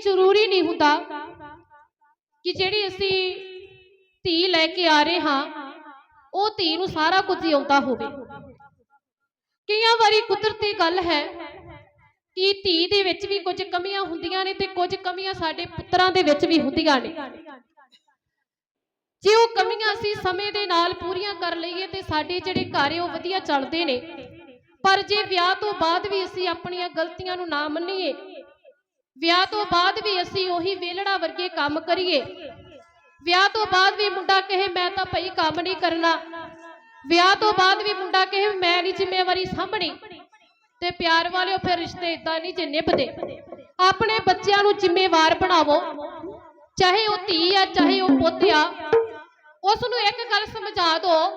ਜ਼ਰੂਰੀ ਨਹੀਂ ਹੁੰਦਾ ਕਿ ਜਿਹੜੀ ਅਸੀਂ ਧੀ ਲੈ ਕੇ ਆ ਰਹੇ ਹਾਂ, ਉਹ ਧੀ ਨੂੰ ਸਾਰਾ ਕੁਝ ਹੀ ਆਉਂਦਾ ਹੋਵੇ। ਕਈਆਂ ਵਾਰੀ ਕੁਦਰਤੀ ਗੱਲ ਹੈ ਕਿ ਧੀ ਦੇ ਵਿੱਚ ਵੀ ਕੁਝ ਕਮੀਆਂ ਹੁੰਦੀਆਂ ਨੇ ਤੇ ਕੁਝ ਕਮੀਆਂ ਸਾਡੇ ਪੁੱਤਰਾਂ ਦੇ ਵਿੱਚ ਵੀ ਹੁੰਦੀਆਂ ਨੇ। ਜੇ ਉਹ ਕਮੀਆਂ ਅਸੀਂ ਸਮੇਂ ਦੇ ਨਾਲ ਪੂਰੀਆਂ ਕਰ ਲਈਏ ਤੇ ਸਾਡੇ ਜਿਹੜੇ ਘਰ ਉਹ ਵਧੀਆ ਚੱਲਦੇ ਨੇ। ਪਰ ਜੇ ਵਿਆਹ ਤੋਂ ਬਾਅਦ ਵੀ ਅਸੀਂ ਆਪਣੀਆਂ ਗਲਤੀਆਂ ਨੂੰ ਨਾ ਮੰਨੀਏ ਵਿਆਹ ਤੋਂ ਬਾਅਦ ਵੀ ਅਸੀਂ ਉਹੀ ਵੇਲੜਾ ਵਰਗੇ ਕੰਮ ਕਰੀਏ। ਵਿਆਹ ਤੋਂ ਬਾਅਦ ਵੀ ਮੁੰਡਾ ਕਹੇ, ਮੈਂ ਤਾਂ ਭਈ ਕੰਮ ਨਹੀਂ ਕਰਨਾ। ਵਿਆਹ ਤੋਂ ਬਾਅਦ ਵੀ ਮੁੰਡਾ ਕਹੇ, ਮੈਂ ਨਹੀਂ ਜ਼ਿੰਮੇਵਾਰੀ ਸਾਂਭਣੀ। ਤੇ ਪਿਆਰ ਵਾਲਿਓ ਫਿਰ ਰਿਸ਼ਤੇ ਇਦਾਂ ਨਹੀਂ ਜੇ ਨਿਭਦੇ। ਆਪਣੇ ਬੱਚਿਆਂ ਨੂੰ ਜ਼ਿੰਮੇਵਾਰ ਬਣਾਵੋ। ਚਾਹੇ ਉਹ ਧੀ ਆ, ਚਾਹੇ ਉਹ ਪੁੱਤ ਆ ਉਸ ਨੂੰ ਇੱਕ ਗੱਲ ਸਮਝਾ ਦਿਓ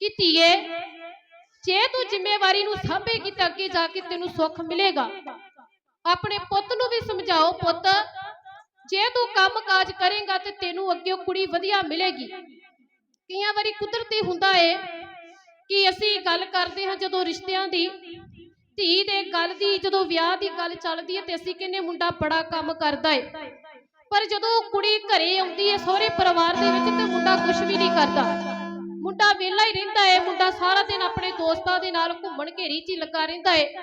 ਕਿ ਧੀਏ, ਜੇ ਤੂੰ ਜ਼ਿੰਮੇਵਾਰੀ ਨੂੰ ਸਾਂਭੇਗੀ ਤਾਂ ਅੱਗੇ ਜਾ ਕੇ ਤੈਨੂੰ ਸੁੱਖ ਮਿਲੇਗਾ। ਆਪਣੇ ਪੁੱਤ ਨੂੰ ਵੀ ਸਮਝਾਓ ਪੁੱਤ। ਜੇ ਤੂੰ ਕੰਮ-ਕਾਜ ਕਰੇਗਾ ਤੇ ਤੈਨੂੰ ਅੱਗੇ ਕੁੜੀ ਵਧੀਆ ਮਿਲੇਗੀ। ਕਈਆਂ ਵਾਰੀ ਕੁਦਰਤੀ ਹੁੰਦਾ ਏ ਕਿ ਅਸੀਂ ਗੱਲ ਕਰਦੇ ਹਾਂ ਜਦੋਂ ਰਿਸ਼ਤਿਆਂ ਦੀ। ਧੀ ਦੇ ਗੱਲ ਦੀ, ਜਦੋਂ ਵਿਆਹ ਦੀ ਗੱਲ ਚੱਲਦੀ ਹੈ ਤੇ ਅਸੀਂ ਕਹਿੰਨੇ ਮੁੰਡਾ ਬੜਾ ਕੰਮ ਕਰਦਾ ਏ। ਪਰ ਜਦੋਂ ਕੁੜੀ ਘਰੇ ਆਉਂਦੀ ਏ ਸਹੁਰੇ ਪਰਿਵਾਰ ਦੇ ਵਿੱਚ ਤੇ ਮੁੰਡਾ ਕੁਝ ਵੀ ਨਹੀਂ ਕਰਦਾ। ਮੁੰਡਾ ਵਿਹਲਾ ਹੀ ਰਹਿੰਦਾ ਏ, ਮੁੰਡਾ ਸਾਰਾ ਦਿਨ ਆਪਣੇ ਦੋਸਤਾਂ ਦੇ ਨਾਲ ਘੁੰਮਣ ਘੇਰੀ 'ਚ ਲੱਗਾ ਰਹਿੰਦਾ ਏ।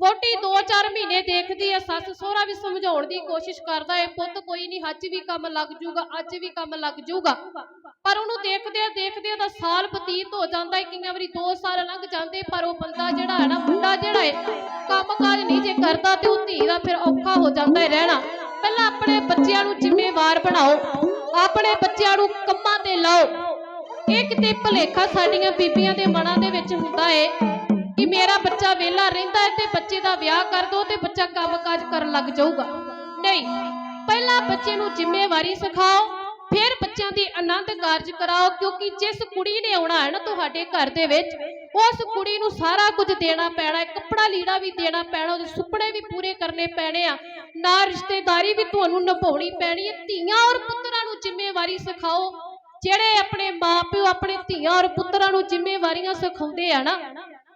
ਵੋਟੀ 2-4 ਮਹੀਨੇ ਦੇਖਦੀ ਏ ਸੱਸ ਸਹੁਰਾ ਵੀ ਸਮਝਾਉਣ ਦੀ ਕੋਸ਼ਿਸ਼ ਕਰਦਾ ਏ ਪੁੱਤ ਕੋਈ ਨਹੀਂ, ਅੱਜ ਵੀ ਕੰਮ ਲੱਗ ਜੂਗਾ, ਅੱਜ ਵੀ ਕੰਮ ਲੱਗ ਜੂਗਾ। ਪਰ ਉਹਨੂੰ ਦੇਖਦੇ ਦੇਖਦੇ ਦਾ ਸਾਲ ਬਤੀਤ ਹੋ ਜਾਂਦਾ ਏ ਕਈਆਂ ਵਾਰੀ 2 ਸਾਲ ਲੰਘ ਜਾਂਦੇ, ਪਰ ਉਹ ਬੰਦਾ ਜਿਹੜਾ ਹੈ ਨਾ, ਮੁੰਡਾ ਜਿਹੜਾ ਏ ਕੰਮਕਾਜ ਨਹੀਂ ਜੇ ਕਰਦਾ ਤੇ ਉਹ ਧੀ ਦਾ ਫਿਰ ਔਖਾ ਹੋ ਜਾਂਦਾ ਏ ਰਹਿਣਾ। ਪਹਿਲਾਂ ਆਪਣੇ ਬੱਚਿਆਂ ਨੂੰ ਜ਼ਿੰਮੇਵਾਰ ਬਣਾਓ, ਆਪਣੇ ਬੱਚਿਆਂ ਨੂੰ ਕੰਮਾਂ ਤੇ ਲਾਓ। ਇਹ ਕਿਤੇ ਭਲੇਖਾ ਸਾਡੀਆਂ ਬੀਬੀਆਂ ਦੇ ਮਨਾਂ ਦੇ ਵਿੱਚ ਹੁੰਦਾ ਏ ਮੇਰਾ ਬੱਚਾ ਵਿਹਲਾ ਰਹਿੰਦਾ ਹੈ ਤੇ ਬੱਚੇ ਦਾ ਵਿਆਹ ਕਰ ਦੋ ਤੇ ਬੱਚਾ ਕੰਮਕਾਜ ਕਰਨ ਲੱਗ ਜਾਊਗਾ। ਨਹੀਂ, ਪਹਿਲਾਂ ਬੱਚੇ ਨੂੰ ਜ਼ਿੰਮੇਵਾਰੀ ਸਿਖਾਓ, ਫਿਰ ਬੱਚਿਆਂ ਦੀ ਆਨੰਦ ਕਾਰਜ ਕਰਾਓ, ਕਿਉਂਕਿ ਜਿਸ ਕੁੜੀ ਨੇ ਆਉਣਾ ਹੈ ਨਾ ਤੁਹਾਡੇ ਘਰ ਦੇ ਵਿੱਚ, ਉਸ ਕੁੜੀ ਨੂੰ ਸਾਰਾ ਕੁਝ ਦੇਣਾ ਪੈਣਾ ਹੈ, ਕੱਪੜਾ ਲੀੜਾ ਵੀ ਦੇਣਾ ਪੈਣਾ, ਉਹਦੇ ਸੁਪਨੇ ਵੀ ਪੂਰੇ ਕਰਨੇ ਪੈਣੇ ਆ। ਨਾ ਰਿਸ਼ਤੇਦਾਰੀ ਵੀ ਤੁਹਾਨੂੰ ਨਿਭਾਉਣੀ ਪੈਣੀ ਹੈ। ਧੀਆਂ ਔਰ ਪੁੱਤਰਾਂ ਨੂੰ ਜ਼ਿੰਮੇਵਾਰੀ ਸਿਖਾਓ। ਜਿਹੜੇ ਆਪਣੇ ਮਾਪਿਓ, ਆਪਣੇ ਧੀਆਂ ਔਰ ਪੁੱਤਰਾਂ ਨੂੰ ਜ਼ਿੰਮੇਵਾਰੀਆਂ ਸਿਖਾਉਂਦੇ ਆ ਨਾ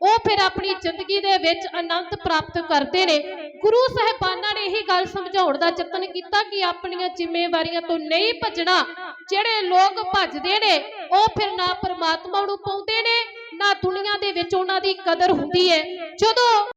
ਉਹ ਫਿਰ ਆਪਣੀ ਜ਼ਿੰਦਗੀ ਦੇ ਵਿੱਚ ਆਨੰਦ ਪ੍ਰਾਪਤ ਕਰਦੇ ਨੇ। ਗੁਰੂ ਸਾਹਿਬਾਨਾਂ ਨੇ ਇਹ ਗੱਲ ਸਮਝਾਉਣ ਦਾ ਯਤਨ ਕੀਤਾ ਕਿ ਆਪਣੀਆਂ ਜ਼ਿੰਮੇਵਾਰੀਆਂ ਤੋਂ ਨਹੀਂ ਭੱਜਣਾ। ਜਿਹੜੇ ਲੋਕ ਭੱਜਦੇ ਨੇ, ਉਹ ਫਿਰ ਨਾ ਪਰਮਾਤਮਾ ਨੂੰ ਪਾਉਂਦੇ ਨੇ, ਨਾ ਦੁਨੀਆ ਦੇ ਵਿੱਚ ਉਹਨਾਂ ਦੀ ਕਦਰ ਹੁੰਦੀ ਹੈ। ਜਦੋਂ